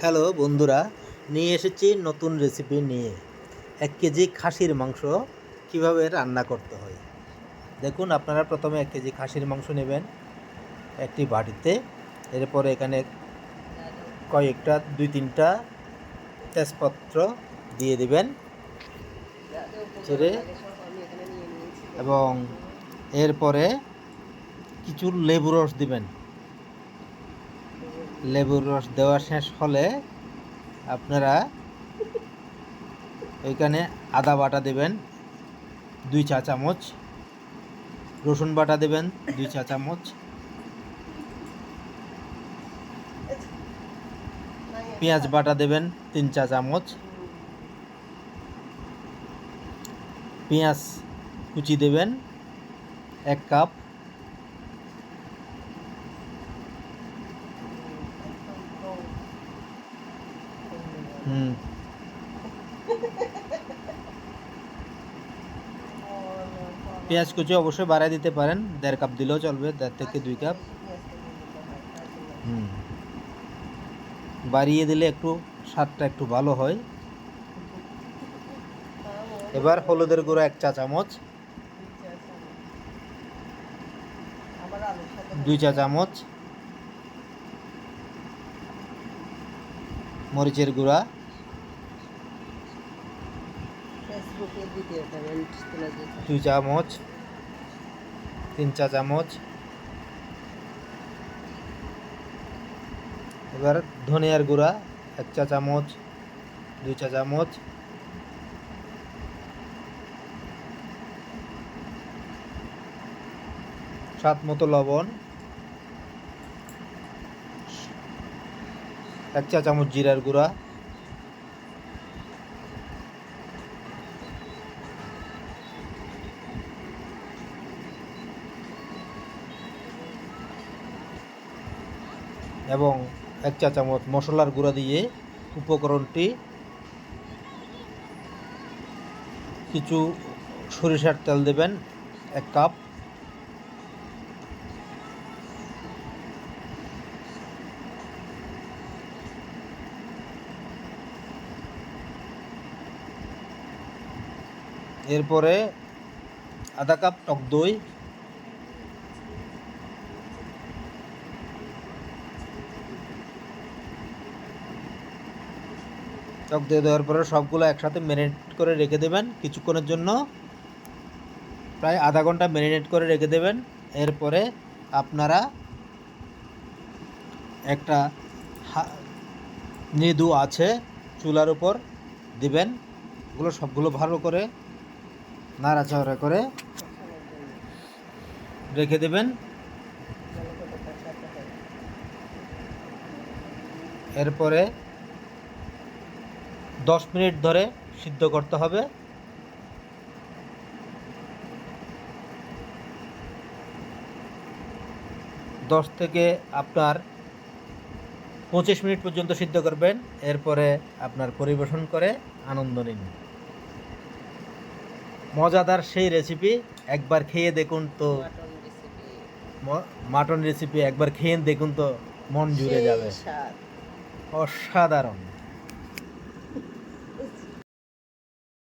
Hello বন্ধুরা, নিয়ে এসেছি নতুন রেসিপি নিয়ে। এক কেজি খাসির মাংস কীভাবে রান্না করতে হয়? দেখুন, আপনারা প্রথমে এক কেজি খাসির মাংস নেবেন একটি বাটিতে। এরপরে এখানে কয়েকটা, দুই তিনটা তেজপত্র দিয়ে দিবেন। ছেড়ে। এবং এরপরে কিছু লেবু রস দিবেন। লেবুর রস দেওয়া শেষ হলে আপনারা ওইখানে আদা বাটা দেবেন, দুই চা চামচ। রসুন বাটা দেবেন, দুই চা চামচ। পেঁয়াজ বাটা দেবেন, তিন চা চামচ। পেঁয়াজ কুচি দেবেন, এক কাপ। হুম পেঁয়াজ কুচি অবশ্যই বাড়াই দিতে পারেন। দেড় কাপ দিলেও চলবে দেড় থেকে দুই কাপ। হুম বাড়িয়ে দিলে একটু স্বাদটা একটু ভালো হয়। এবার হলুদের গুঁড়ো এক চা চামচ। দুই চা চামচ। মরিচের গুঁড়া। দুই চামচ তিন চা চামচ। এবার ধনিয়ার গুঁড়া এক চা চামচ দুই চা চামচ। স্বাদ মতো লবণ। এক চা চামচ জিরার গুঁড়া। এবং এক চা চামচ মশলার গুঁড়া দিয়ে উপকরণটি কিছু সরিষার তেল দেবেন, এক কাপ। এরপরে আধা কাপ টক দই। টক দিয়ে দেওয়ার পরে সবগুলো একসাথে ম্যারিনেট করে রেখে দেবেন কিছুক্ষণের জন্য। প্রায় আধা ঘণ্টা ম্যারিনেট করে রেখে দেবেন। এরপরে আপনারা একটা মৃদু আছে চুলার উপর দিবেন। ওগুলো সবগুলো ভালো করে নাড়াচাড়া করে রেখে দেবেন। এরপরে দশ মিনিট ধরে সিদ্ধ করতে হবে। দশ থেকে আপনার পঁচিশ মিনিট পর্যন্ত সিদ্ধ করবেন। এরপরে আপনার পরিবেশন করে আনন্দ নিন। মজাদার সেই রেসিপি একবার খেয়ে দেখুন তো। মাটন রেসিপি একবার খেয়ে দেখুন তো মন জুড়ে যাবে। অসাধারণ।